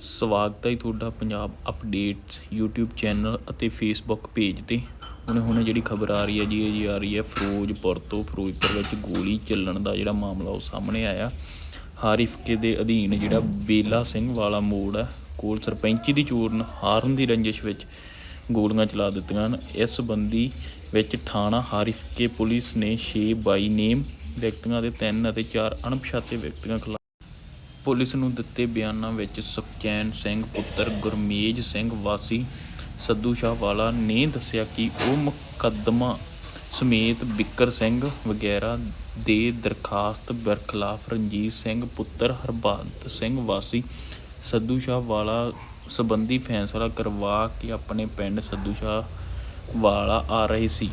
ਸਵਾਗਤ ਹੈ ਜੀ ਤੁਹਾਡਾ ਪੰਜਾਬ ਅਪਡੇਟਸ YouTube ਚੈਨਲ ਅਤੇ Facebook ਪੇਜ ਤੇ। ਹੁਣੇ ਹੁਣੇ ਜਿਹੜੀ ਖਬਰ ਆ ਰਹੀ ਹੈ ਜੀ, ਇਹ ਜੀ ਆ ਰਹੀ ਹੈ ਫਿਰੋਜ਼ਪੁਰ ਤੋਂ ਫਿਰੋਜ਼ਪੁਰ ਵਿੱਚ ਗੋਲੀ ਚੱਲਣ ਦਾ ਜਿਹੜਾ ਮਾਮਲਾ ਉਹ ਸਾਹਮਣੇ ਆਇਆ। ਹਾਰਿਫਕੇ ਦੇ ਅਧੀਨ ਜਿਹੜਾ ਬੇਲਾ ਸਿੰਘ ਵਾਲਾ ਮੋੜ ਹੈ, ਕੋਲ ਸਰਪੰਚੀ ਦੀ ਚੋਣ ਹਾਰਨ ਦੀ ਰੰਜਿਸ਼ ਵਿੱਚ ਗੋਲੀਆਂ ਚਲਾ ਦਿੱਤੀਆਂ ਹਨ। ਇਸ ਸੰਬੰਧੀ ਵਿੱਚ ਥਾਣਾ ਹਾਰਿਫਕੇ ਪੁਲਿਸ ਨੇ 6 ਬਾਈ ਨੇਮ ਵਿਅਕਤੀਆਂ ਦੇ ਤਿੰਨ ਅਤੇ ਚਾਰ ਅਣਪਛਾਤੇ ਵਿਅਕਤੀਆਂ ਖਿਲਾਫ ਪੁਲਿਸ ਨੂੰ ਦਿੱਤੇ ਬਿਆਨਾਂ ਵਿੱਚ ਸੁਖਚੈਨ ਸਿੰਘ ਪੁੱਤਰ ਗੁਰਮੇਜ ਸਿੰਘ ਵਾਸੀ ਸੱਦੂ ਸ਼ਾਹ ਵਾਲਾ ਨੇ ਦੱਸਿਆ ਕਿ ਉਹ ਮੁਕੱਦਮਾ ਸਮੇਤ ਬਿੱਕਰ ਸਿੰਘ ਵਗੈਰਾ ਦੇ ਦਰਖਾਸਤ ਬਰਖਲਾਫ ਰਣਜੀਤ ਸਿੰਘ ਪੁੱਤਰ ਹਰਬੰਤ ਸਿੰਘ ਵਾਸੀ ਸੱਦੂ ਸ਼ਾਹ ਵਾਲਾ ਸੰਬੰਧੀ ਫੈਸਲਾ ਕਰਵਾ ਕੇ ਆਪਣੇ ਪਿੰਡ ਸੱਦੂ ਸ਼ਾਹ ਵਾਲਾ ਆ ਰਹੇ ਸੀ।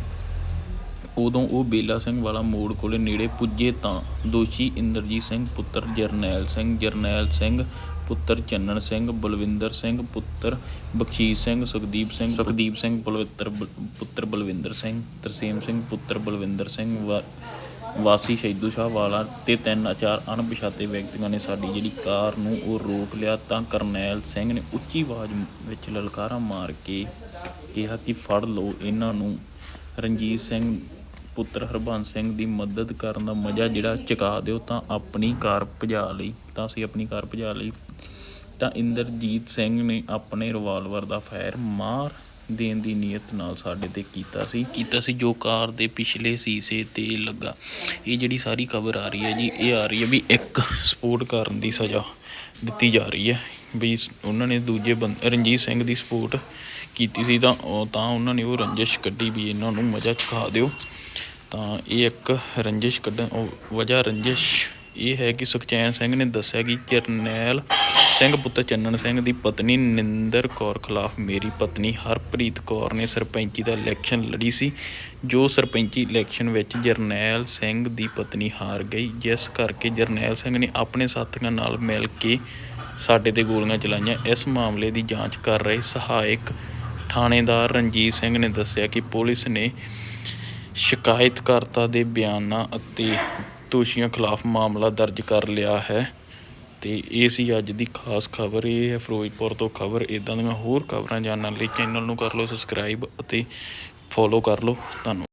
ਉਦੋਂ ਉਹ ਬੇਲਾ ਸਿੰਘ ਵਾਲਾ ਮੋੜ ਕੋਲੇ ਨੇੜੇ ਪੁੱਜੇ ਤਾਂ ਦੋਸ਼ੀ ਇੰਦਰਜੀਤ ਸਿੰਘ ਪੁੱਤਰ ਜਰਨੈਲ ਸਿੰਘ ਜਰਨੈਲ ਸਿੰਘ ਪੁੱਤਰ ਚੰਨਣ ਸਿੰਘ ਬਲਵਿੰਦਰ ਸਿੰਘ ਪੁੱਤਰ ਬਖਸ਼ੀਸ਼ ਸਿੰਘ ਸੁਖਦੀਪ ਸਿੰਘ ਸੁਖਦੀਪ ਸਿੰਘ ਪਲਵਿੱਤਰ ਬ- ਪੁੱਤਰ ਬਲਵਿੰਦਰ ਸਿੰਘ ਤਰਸੇਮ ਸਿੰਘ ਪੁੱਤਰ ਬਲਵਿੰਦਰ ਸਿੰਘ ਵਾਸੀ ਸ਼ਹੀਦੂ ਸ਼ਾਹ ਵਾਲਾ ਤੇ ਤਿੰਨ ਚਾਰ ਅਣਪਛਾਤੇ ਵਿਅਕਤੀਆਂ ਨੇ ਸਾਡੀ ਜਿਹੜੀ ਕਾਰ ਨੂੰ ਉਹ ਰੋਕ ਲਿਆ ਤਾਂ ਕਰਨੈਲ ਸਿੰਘ ਨੇ ਉੱਚੀ ਆਵਾਜ਼ ਵਿੱਚ ਲਲਕਾਰਾ ਮਾਰ ਕੇ ਕਿਹਾ ਕਿ ਫੜ ਲਓ ਇਹਨਾਂ ਨੂੰ। ਰਣਜੀਤ ਸਿੰਘ, ਪੁੱਤਰ ਹਰਬੰਸ ਸਿੰਘ ਦੀ ਮਦਦ ਕਰਨ ਦਾ ਮਜ਼ਾ ਜਿਹੜਾ ਚੁਕਾ ਦਿਓ ਤਾਂ ਆਪਣੀ ਕਾਰ ਭਜਾ ਲਈ, ਤਾਂ ਅਸੀਂ ਆਪਣੀ ਕਾਰ ਭਜਾ ਲਈ। ਤਾਂ ਇੰਦਰਜੀਤ ਸਿੰਘ ਨੇ ਆਪਣੇ ਰਿਵਾਲਵਰ ਦਾ ਫਾਇਰ ਮਾਰ ਦੇਣ ਦੀ ਨੀਅਤ ਨਾਲ ਸਾਡੇ ਤੇ ਕੀਤਾ ਸੀ। ਕੀਤਾ ਸੀ ਜੋ ਕਾਰ ਦੇ ਪਿਛਲੇ ਸੀਸੇ ਤੇ ਲੱਗਾ। ਇਹ ਜਿਹੜੀ ਸਾਰੀ ਖਬਰ ਆ ਰਹੀ ਹੈ ਜੀ, ਇਹ ਆ ਰਹੀ ਹੈ ਵੀ ਇੱਕ ਸਪੋਰਟ ਕਰਨ ਦੀ ਸਜ਼ਾ ਦਿੱਤੀ ਜਾ ਰਹੀ ਹੈ। ਵੀ ਉਹਨਾਂ ਨੇ ਦੂਜੇ ਬੰਦ ਰਣਜੀਤ ਸਿੰਘ ਦੀ ਸਪੋਰਟ ਕੀਤੀ ਸੀ ਤਾਂ ਤਾਂ ਉਹਨਾਂ ਨੇ ਉਹ ਰੰਜਿਸ਼ ਕੱਢੀ ਵੀ ਇਹਨਾਂ ਨੂੰ ਮਜ਼ਾ ਚਖਾ ਦਿਓ। ਤਾਂ ਇਹ ਇੱਕ ਰੰਜਿਸ਼ ਕੱਢਣ ਵਜ੍ਹਾ ਰੰਜਿਸ਼ ਇਹ ਹੈ ਕਿ ਸੁਖਚੈਨ ਸਿੰਘ ਨੇ ਦੱਸਿਆ ਕਿ ਜਰਨੈਲ ਸਿੰਘ ਪੁੱਤਰ ਚੰਨਣ ਸਿੰਘ ਦੀ ਪਤਨੀ ਨਿੰਦਰ ਕੌਰ ਖਿਲਾਫ ਮੇਰੀ ਪਤਨੀ ਹਰਪ੍ਰੀਤ ਕੌਰ ਨੇ ਸਰਪੰਚੀ ਦਾ ਇਲੈਕਸ਼ਨ ਲੜੀ ਸੀ, ਜੋ ਸਰਪੰਚੀ ਇਲੈਕਸ਼ਨ ਵਿੱਚ ਜਰਨੈਲ ਸਿੰਘ ਦੀ ਪਤਨੀ ਹਾਰ ਗਈ। ਜਿਸ ਕਰਕੇ ਜਰਨੈਲ ਸਿੰਘ ਨੇ ਆਪਣੇ ਸਾਥੀਆਂ ਨਾਲ ਮਿਲ ਕੇ ਸਾਡੇ ਤੇ ਗੋਲੀਆਂ ਚਲਾਈਆਂ। ਇਸ ਮਾਮਲੇ ਦੀ ਜਾਂਚ ਕਰ ਰਹੇ ਸਹਾਇਕ ਥਾਣੇਦਾਰ ਰਣਜੀਤ ਸਿੰਘ ਨੇ ਦੱਸਿਆ ਕਿ ਪੁਲਿਸ ਨੇ ਸ਼ਿਕਾਇਤਕਰਤਾ ਦੇ ਬਿਆਨਾਂ ਅਤੇ ਦੋਸ਼ੀਆਂ ਖਿਲਾਫ ਮਾਮਲਾ ਦਰਜ ਕਰ ਲਿਆ ਹੈ ਤੇ ਇਹ ਸੀ ਅੱਜ ਦੀ ਖਾਸ ਖਬਰ। ਇਹ ਹੈ ਫਿਰੋਜ਼ਪੁਰ ਤੋਂ ਖਬਰ। ਇਦਾਂ ਦੀਆਂ ਹੋਰ ਖਬਰਾਂ ਜਾਣਨ ਲਈ ਚੈਨਲ ਨੂੰ ਕਰ ਲਓ ਸਬਸਕ੍ਰਾਈਬ ਅਤੇ ਫੋਲੋ ਕਰ ਲਓ। ਧੰਨਵਾਦ।